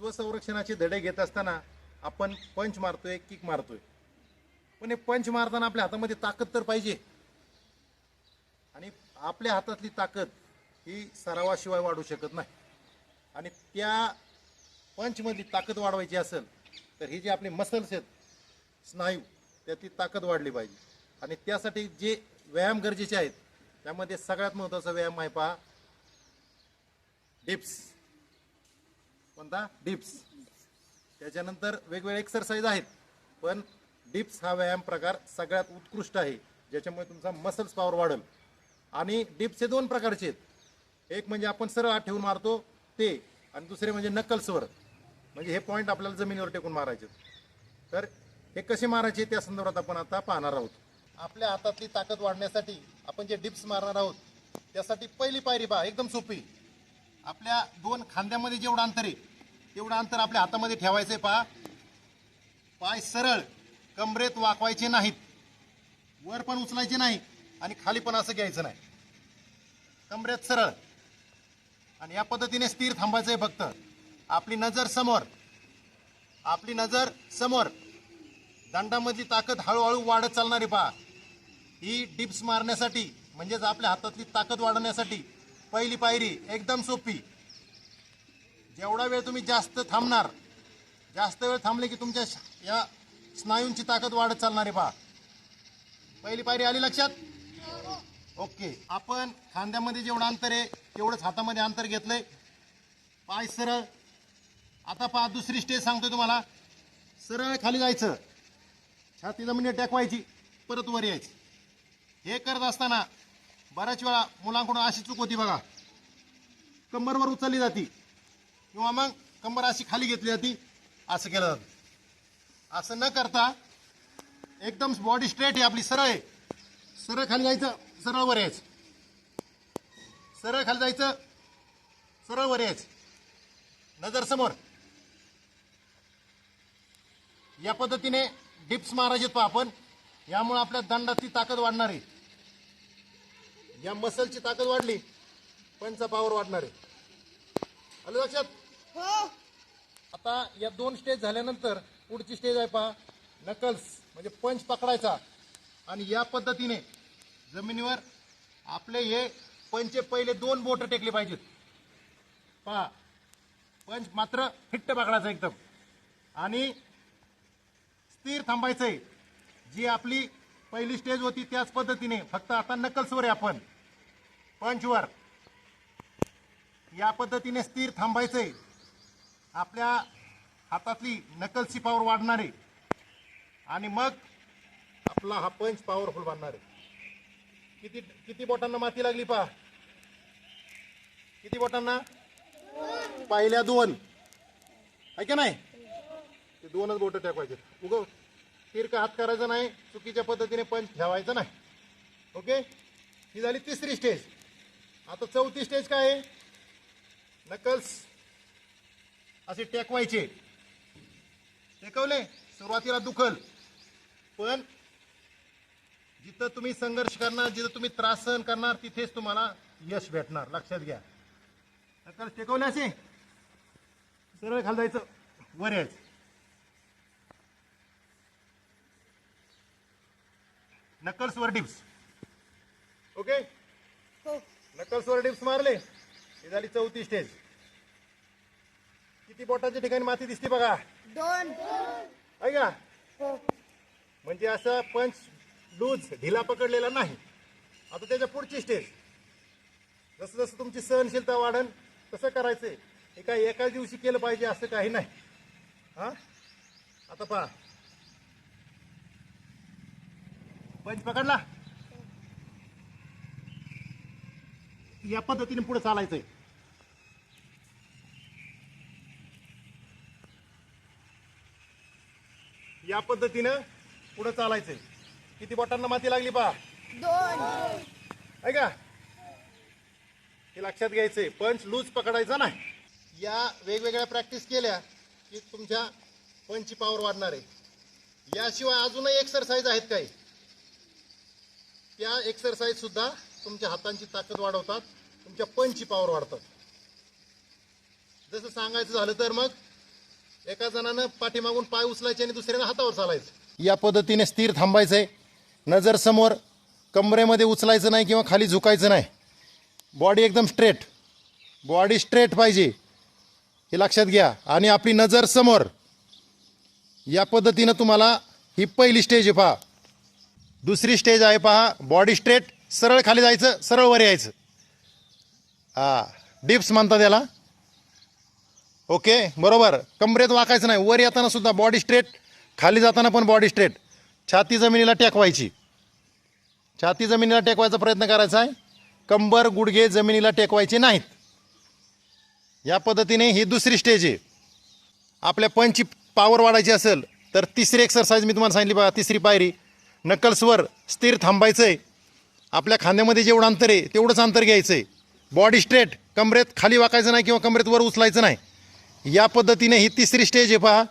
स्वसंरक्षणाचे धडे घेत असताना आपण पंच मारतोय किक मारतोय. पण हे पंच मारताना आपल्या हातामध्ये ताकद तर पाहिजे. आणि आपल्या हातातली ताकद ही सरावाशिवाय वाढू शकत नाही. आणि त्या पंचमधली ताकद वाढवायची असेल तर ही जी आपले मसल्स आहेत स्नायू त्यातली ताकद वाढली पाहिजे. आणि त्यासाठी जे व्यायाम गरजेचे आहेत त्यामध्ये सगळ्यात महत्त्वाचा व्यायाम आहे पहा डिप्स कोणता? डिप्स. त्याच्यानंतर वेगवेगळे एक्सरसाइज आहेत. पण डिप्स हा व्यायाम प्रकार सगळ्यात उत्कृष्ट आहे ज्याच्यामुळे तुमचा मसल्स पॉवर वाढेल. आणि डिप्स हे दोन प्रकारचे आहेत. एक म्हणजे आपण सरळ हात ठेवून मारतो ते. आणि दुसरे म्हणजे नकल्सवर म्हणजे हे पॉईंट आपल्याला जमिनीवर टेकून मारायचे तर हे कसे मारायचे त्या संदर्भात आपण आता पाहणार आहोत. आपल्या हातातली ताकद वाढण्यासाठी आपण जे डिप्स मारणार आहोत त्यासाठी पहिली पायरी पहा एकदम सोपी. आपल्या दोन खांद्यामध्ये जेवढं अंतर आहे तेवढं अंतर आपल्या हातामध्ये ठेवायचं आहे पहा. पाय सरळ कमरेत वाकवायचे नाहीत. वर पण उचलायचे नाही आणि खाली पण असं घ्यायचं नाही. कमरेत सरळ. आणि या पद्धतीने स्थिर थांबायचं आहे फक्त. आपली नजर समोर. आपली नजर समोर. दंडामधली ताकद हळूहळू वाढत चालणारी पहा. ही डिप्स मारण्यासाठी म्हणजेच आपल्या हातातली ताकद वाढवण्यासाठी पहिली पायरी एकदम सोपी. जेवढा वेळ तुम्ही जास्त थांबणार जास्त वेळ थांबले की तुमच्या या स्नायूंची ताकद वाढत चालणार आहे पहा. पहिली पायरी आली लक्षात? ओके. आपण खांद्यामध्ये जेवढं अंतर आहे तेवढंच हातामध्ये अंतर घेतलंय. पाय सरळ. आता पहा दुसरी स्टेज सांगतोय तुम्हाला. सरळ खाली जायचं. छाती जमिनीवर टेकवायची. परत वर यायची. हे करत असताना बऱ्याच वेळा मुलांकडून अशी चूक होती बघा. कंबरवर उचलली जाती. किंवा मग कंबर अशी खाली घेतली जाती असं केलं जातं. असं न करता एकदम बॉडी स्ट्रेट आहे आपली सरळ आहे. सरळ खाली जायचं सरळ वर यायचं. सरळ खाली जायचं सरळ वर यायचं. नजर समोर. या पद्धतीने डिप्स मारायचे येतो आपण. यामुळे आपल्या दंडाची ताकद वाढणार आहे. या मसलची ताकद वाढली पंचा पावर वाढणार आहे. आलं लक्षात? आता या दोन स्टेज झाल्यानंतर पुढची स्टेज आहे पहा. नकल्स म्हणजे पंच पकडायचा. आणि या पद्धतीने जमिनीवर आपले हे पंचे पहिले दोन बोट टेकले पाहिजेत. पहा. पंच मात्र फिट्ट पकडायचा एकदम. आणि स्थिर थांबायचंय. जी आपली पहिली स्टेज होती त्याच पद्धतीने. फक्त आता नकल्सवर आहे आपण. पंचवर या पद्धतीने स्थिर थांबायचंय. आपल्या हातातली नकलची पॉवर वाढणार. आहे आणि मग आपला हा पंच पॉवरफुल बनणार आहे. किती किती बोटांना माती लागली पहा. किती बोटांना? पहिल्या दोन. आहे का नाही? ते दोनच बोटं टाकवायचे उग तिरका हात करायचा नाही चुकीच्या पद्धतीने पंच ठेवायचा नाही. ओके ही झाली तिसरी स्टेज आता चौथी स्टेज काय आहे? नकल्स. असे टेकवायचे. टेकवले सुरुवातीला दुखल. पण जिथं तुम्ही संघर्ष करणार जिथं तुम्ही त्रास सहन करणार तिथेच तुम्हाला यश भेटणार. लक्षात घ्या. नकल्स टेकवले असे. सरळ खाली जायचं वर यायचं. नकल्स वर डिप्स. ओके? नकल्स वर डिप्स मारले. ही झाली चौथी स्टेज किती बोटाच्या ठिकाणी माती दिसते बघा. दोन. आहे का? म्हणजे असं पंच लूज ढिला पकडलेला नाही. आता त्याच्या पुढची स्टेज जसं जसं तुमची सहनशीलता वाढन तसं करायचंय. हे काय एकाच दिवशी केलं पाहिजे असं काही नाही. हा? आता पहा. पंच पकडला. या पद्धतीने पुढे चालायचंय. या पद्धतीनं पुढे चालायचंय. किती बोटांना माती लागली पहा. दोन. आहे का? हे लक्षात घ्यायचंय. पंच लूज पकडायचा नाही. या वेगवेगळ्या प्रॅक्टिस केल्या की तुमच्या पंचची पॉवर वाढणार आहे. याशिवाय अजूनही एक्सरसाइज आहेत काही. त्या एक्सरसाइज सुद्धा तुमच्या हातांची ताकद वाढवतात तुमच्या पंची पॉवर वाढतात. जसं सांगायचं झालं तर मग एका जणानं पाठीमागून पाय उचलायचे आणि दुसऱ्यानं हातावर चालायचं. या पद्धतीने स्थिर थांबायचंय. नजर समोर कमरेमध्ये उचलायचं नाही किंवा खाली झुकायचं नाही. बॉडी एकदम स्ट्रेट बॉडी स्ट्रेट पाहिजे. हे लक्षात घ्या. आणि आपली नजर समोर. या पद्धतीनं तुम्हाला ही पहिली स्टेज आहे पहा. दुसरी स्टेज आहे पहा. बॉडी स्ट्रेट सरळ खाली जायचं सरळ वर यायचं. हा डिप्स म्हणतात त्याला ओके बरोबर. कमरेत वाकायचं नाही. वर येताना सुद्धा बॉडी स्ट्रेट खाली जाताना पण बॉडी स्ट्रेट छाती जमिनीला टेकवायची. छाती जमिनीला टेकवायचा प्रयत्न करायचा आहे. कंबर गुडघे जमिनीला टेकवायचे नाहीत. या पद्धतीने ही दुसरी स्टेज आहे. आपल्या पंची पावर वाढायची असेल तर तिसरी एक्सरसाइज मी तुम्हाला सांगितली बघा तिसरी पायरी. नकल्सवर स्थिर थांबायचं आहे आपल्या खांद्यामध्ये जेवढं अंतर आहे तेवढंच अंतर घ्यायचं आहे. बॉडी स्ट्रेट कमरेत खाली वाकायचं नाही किंवा कमरेत वर उचलायचं नाही. या पद्धतीने ही तिसरी स्टेज आहे पहा.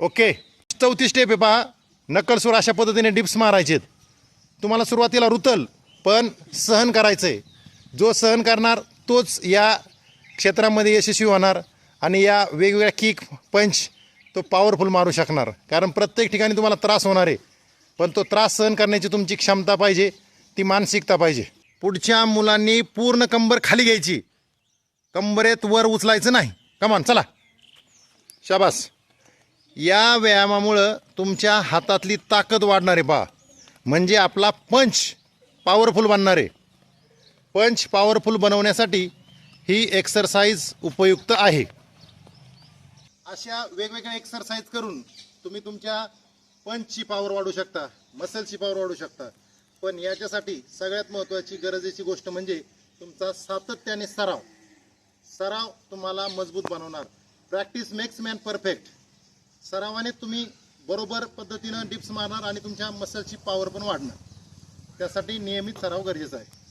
ओके चौथी स्टेप आहे पहा. नकल्सवर अशा पद्धतीने डिप्स मारायचे आहेत तुम्हाला सुरुवातीला रुतल पण सहन करायचं आहे जो सहन करणार तोच या क्षेत्रामध्ये यशस्वी होणार आणि या वेगवेगळ्या किक पंच तो पॉवरफुल मारू शकणार. कारण प्रत्येक ठिकाणी तुम्हाला त्रास होणार आहे. पण तो त्रास सहन करण्याची तुमची क्षमता पाहिजे ती मानसिकता पाहिजे. पुढच्या मुलांनी पूर्ण कंबर खाली घ्यायची. कंबरेत वर उचलायचं नाही. कमान चला. शाबास. या व्यायामामुळं तुमच्या हातातली ताकद वाढणार आहे पहा. म्हणजे आपला पंच पॉवरफुल बनणार. आहे पंच पॉवरफुल बनवण्यासाठी ही एक्सरसाइज उपयुक्त आहे. अशा वेगवेगळ्या एक्सरसाइज करून तुम्ही तुमच्या पंचची पॉवर वाढू शकता मसलची पॉवर वाढू शकता. पण याच्यासाठी सगळ्यात महत्त्वाची गरजेची गोष्ट म्हणजे तुमचा सातत्याने सराव. सराव तुम्हाला मजबूत बनवणार. प्रॅक्टिस मेक्स मॅन परफेक्ट सरावाने तुम्ही बरोबर पद्धतीनं डिप्स मारणार आणि तुमच्या मसलची पॉवर पण वाढणार. त्यासाठी नियमित सराव गरजेचा आहे.